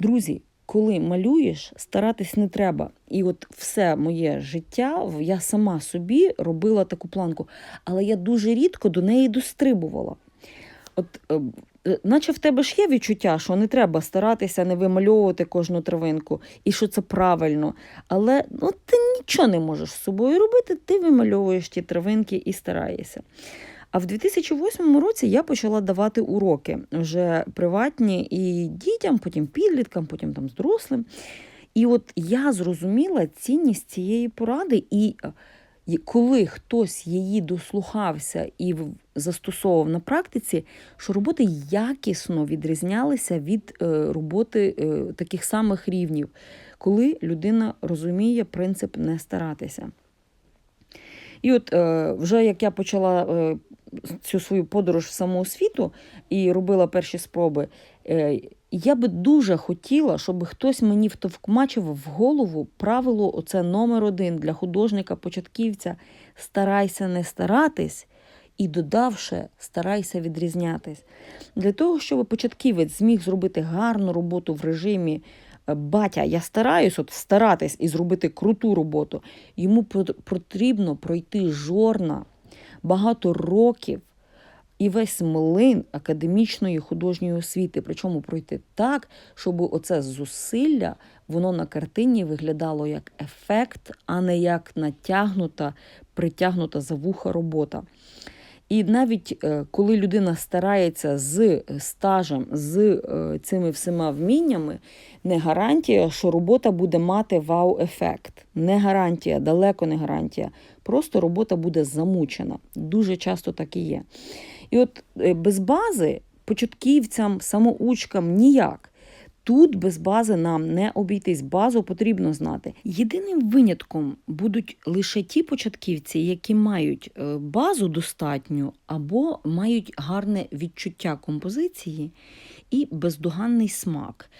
Друзі, коли малюєш, старатись не треба. І от все моє життя я сама собі робила таку планку, але я дуже рідко до неї дострибувала. От, е, е, наче в тебе ж є відчуття, що не треба старатися не вимальовувати кожну травинку, і що це правильно. Але ну, ти нічого не можеш з собою робити, ти вимальовуєш ті травинки і стараєшся. А в 2008 році я почала давати уроки вже приватні і дітям, потім підліткам, потім там дорослим. І от я зрозуміла цінність цієї поради, і коли хтось її дослухався і застосовував на практиці, що роботи якісно відрізнялися від е, роботи е, таких самих рівнів, коли людина розуміє принцип не старатися. І от е, вже як я почала цю свою подорож в самоосвіту і робила перші спроби, е, я би дуже хотіла, щоб хтось мені втовкмачив в голову правило оце номер один для художника-початківця старайся не старатись. І додавши, старайся відрізнятись. Для того, щоб початківець зміг зробити гарну роботу в режимі е, батя, я стараюсь от старатись і зробити круту роботу, йому потрібно пройти жорна багато років і весь млин академічної художньої освіти. Причому пройти так, щоб оце зусилля воно на картині виглядало як ефект, а не як натягнута, притягнута за вуха робота. І навіть е, коли людина старається з стажем, з е, цими всіма вміннями, не гарантія, що робота буде мати вау-ефект. Не гарантія, далеко не гарантія. Просто робота буде замучена. Дуже часто так і є. І от е, без бази початківцям, самоучкам ніяк. Тут без бази нам не обійтись. Базу потрібно знати. Єдиним винятком будуть лише ті початківці, які мають е, базу достатню або мають гарне відчуття композиції і бездоганний смак.